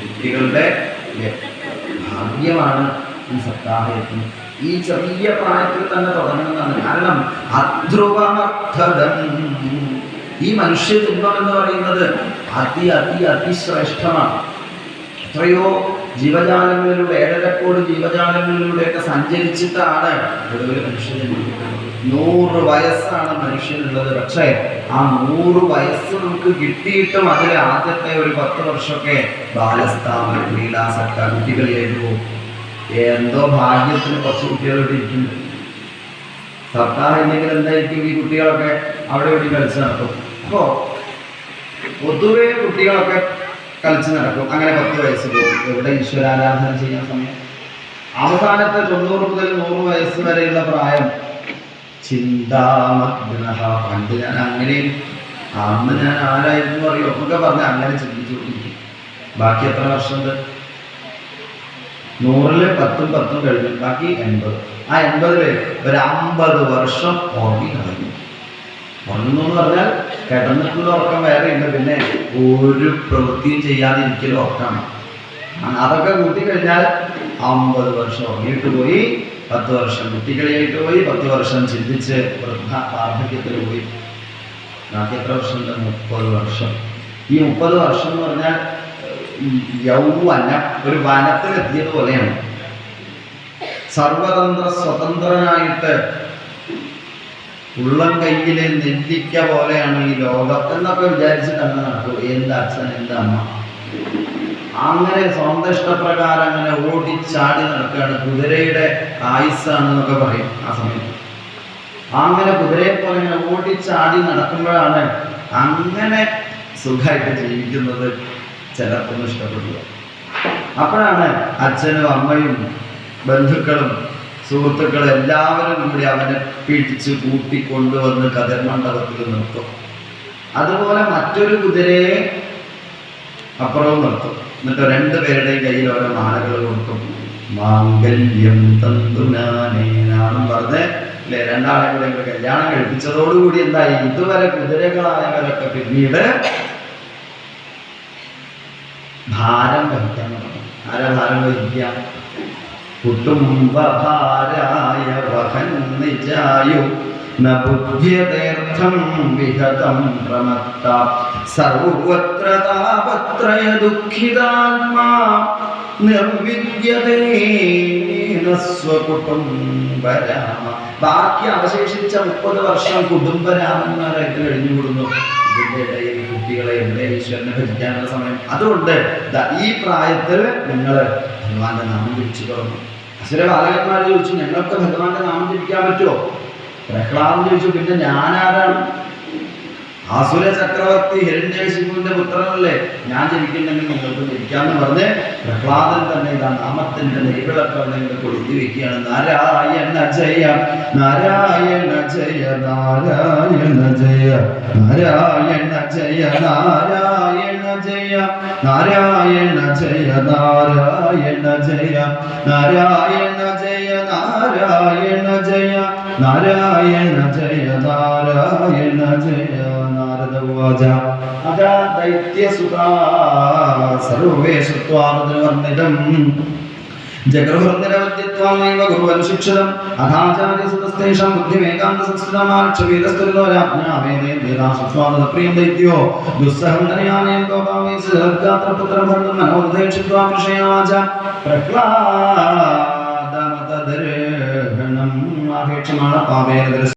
കുട്ടികളുടെ ഭാഗ്യമാണ് ഈ സപ്താഹയജ്ഞം ഈ ചെറിയ പ്രായത്തിൽ തന്നെ തുടങ്ങുന്നതാണ്. കാരണം അധ്രുവർദ്ധം ഈ മനുഷ്യ ജന്മം എന്ന് പറയുന്നത് അതി അതി അതിശ്രേഷ്ഠമാണ്. എത്രയോ ജീവജാലങ്ങളിലൂടെ ഏഴരക്കോട് ജീവജാലങ്ങളിലൂടെയൊക്കെ സഞ്ചരിച്ചിട്ടാണ് ഇവിടെ മനുഷ്യന് നൂറ് വയസ്സാണ് മനുഷ്യനുള്ളത്. പക്ഷേ ആ നൂറ് വയസ്സ് നമുക്ക് കിട്ടിയിട്ടും അതിൽ ആദ്യത്തെ ഒരു പത്ത് വർഷമൊക്കെ ബാലസ്ഥാപന ക്രീഡാസക്ത കുട്ടികളിലേക്ക് എന്തോ ഭാഗ്യത്തിന് കുറച്ച് കുട്ടികളോട് ഇരിക്കുന്നു സർക്കാർ എന്തെങ്കിലും എന്തായിരിക്കും ഈ കുട്ടികളൊക്കെ? അവിടെ ഇവിടെ കളിച്ചു നടക്കും അപ്പോൾ പൊതുവേ കുട്ടികളൊക്കെ കളിച്ച് നടക്കും. അങ്ങനെ പത്ത് വയസ്സ് പോകും. എവിടെ ഈശ്വരാരാധന ചെയ്യുന്ന സമയം? അവസാനത്തെ തൊണ്ണൂറ് മുതൽ നൂറ് വയസ്സ് വരെയുള്ള പ്രായം. ചിന്താമഗ്ന പണ്ട് ഞാൻ അങ്ങനെയും അന്ന് ഞാൻ ആരായിരുന്നു അറിയോ? ഒക്കെ പറഞ്ഞ് അങ്ങനെ ചിന്തിച്ചുകൊണ്ടിരിക്കും. ബാക്കി എത്ര വർഷമുണ്ട്? നൂറിൽ പത്തും പത്തും കഴിഞ്ഞു. ബാക്കി എൺപത്. ആ എൺപതിൽ ഒരു അമ്പത് വർഷം ഉറങ്ങി കഴിഞ്ഞു ഉറങ്ങുന്നു എന്ന് പറഞ്ഞാൽ കിടന്നിട്ടുള്ള ഉറക്കം വേറെ ഉണ്ട്. പിന്നെ ഒരു പ്രവൃത്തിയും ചെയ്യാതെ ഇരിക്കലും ഉറക്കമാണ് അതൊക്കെ കൂട്ടി കഴിഞ്ഞാൽ അമ്പത് വർഷം ഉറങ്ങിയിട്ട് പോയി പത്ത് വർഷം കുട്ടികളിയായിട്ട് പോയി പത്ത് വർഷം ചിന്തിച്ച് വൃദ്ധ വാർദ്ധക്യത്തിൽ പോയി. എത്ര വർഷമുണ്ട് മുപ്പത് വർഷം. ഈ മുപ്പത് വർഷം എന്ന് പറഞ്ഞാൽ യൗവന ഒരു വനത്തിലെത്തിയത് പോലെയാണ്. സർവതന്ത്ര സ്വതന്ത്രനായിട്ട് ഉള്ളം കയ്യിലെ നെല്ലിക്ക പോലെയാണ് ഈ ലോകം എന്നൊക്കെ വിചാരിച്ചിട്ടാണ് നടക്കൂ. എന്ത് അച്ഛൻ എന്ത് അമ്മ. അങ്ങനെ സ്വന്തം ഇഷ്ടപ്രകാരം അങ്ങനെ ഓടിച്ചാടി നടക്കുകയാണ്. കുതിരയുടെ ആയുസ്സാണ് എന്നൊക്കെ പറയും ആ സമയത്ത്. അങ്ങനെ കുതിരയെ പോലെ ഇങ്ങനെ ഓടിച്ചാടി നടക്കുമ്പോഴാണ് അങ്ങനെ സുഖമായിട്ട് ജീവിക്കുന്നത് ചിലർക്കൊന്നും ഇഷ്ടപ്പെടുന്നത് അപ്പോഴാണ് അച്ഛനും അമ്മയും ബന്ധുക്കളും സുഹൃത്തുക്കളും എല്ലാവരും കൂടി അവനെ പിടിച്ച് കൂട്ടി കൊണ്ടുവന്ന് കതിർമണ്ഡപത്തിൽ നിർത്തും. അതുപോലെ മറ്റൊരു കുതിരയെ അപ്പുറവും നിർത്തും. എന്നിട്ട് രണ്ടുപേരുടെയും കയ്യിൽ ഓരോ മാലകൾ കൊടുക്കും. മാംഗല്യം തന്തുനാനേനാണെന്ന് പറഞ്ഞ് അല്ലെ? രണ്ടാളെ കൂടെ കല്യാണം കഴിപ്പിച്ചതോടുകൂടി എന്തായി? ഇതുവരെ കുതിരകളായവരൊക്കെ പിന്നീട് ഭാരം വഹിക്കാൻ തുടങ്ങും. ആരാ ഭാരം വഹിക്കുക? കുടുംബഭാരായ വഹന്നിജായു न बुध्यतेऽर्थं विहतं प्रमत्ता सर्वत्र तापत्रय दुःखितात्मा നിർവിദ്യതേ സ്വകുടുംബരാമ. ബാക്കി അവശേഷിച്ച മുപ്പത് വർഷം കുടുംബരാമന്മാരായിട്ട് കഴിഞ്ഞുകൂടുന്നു. ഇതിന്റെ ഇടയിൽ കുട്ടികളെ എവിടെ ഈശ്വരനെ ഭജിക്കാനുള്ള സമയം. അതുകൊണ്ട് ഈ പ്രായത്തിൽ നിങ്ങൾ ഭഗവാന്റെ നാമം ജപിച്ചു തുടങ്ങും. അസുര ബാലകന്മാർ ചോദിച്ചു ഞങ്ങൾക്ക് ഭഗവാന്റെ നാമം ജപിക്കാൻ പറ്റുമോ പ്രഹ്ലാദം ചോദിച്ചു പിന്നെ ഞാനാരാണ്? ആസുര ചക്രവർത്തി ഹിരണ്യകശിപുവിന്റെ പുത്രനല്ലേ? ഞാൻ ജനിക്കുന്നെങ്കിൽ നിങ്ങൾക്ക് ജനിക്കാന്ന് പറഞ്ഞ് പ്രഹ്ലാദൻ തന്നെ ഇതാ നാമത്തിന്റെ നെയ്വിളക്കം നിങ്ങൾക്ക് കൊളുത്തി വെക്കുകയാണ് നാരായണ ജയ നാരായണ ജയ നാരായണ ജയ നാരായണ ജയ നാരായണ ജയ നാരായണ ജയ നാരായണ ജയ നാരായണ ജയ. നാരായണ ജയ നാരായണ ജയ നാരായണ ജയ നാരദവാച അതാ ദൈത്യസുതാ സർവേഷു ത്വാമതിവർണിതം ജഗർഹൃദരവദ്യത്വാമൈവ ഗുരുവൻ ശിക്ഷിതം. അഥാചാര്യസുതസ്തേഷാം ബുദ്ധിമേകാന്ത സംസ്കൃതമാർക്ഷവേദസ്തുതോരാജ്ഞാവേദേദാസത്വാദപ്രിയം ദൈത്യോ. ദുസ്സഹന്തനയാനേന ഗോപാവൈ സർഗാത്രപുത്രഭരണം മനോദധേക്ഷിത്വാ കൃഷയാവാച പ്രക്ലാ അവതരണം ആഹേക്ഷമാണ് പാപേന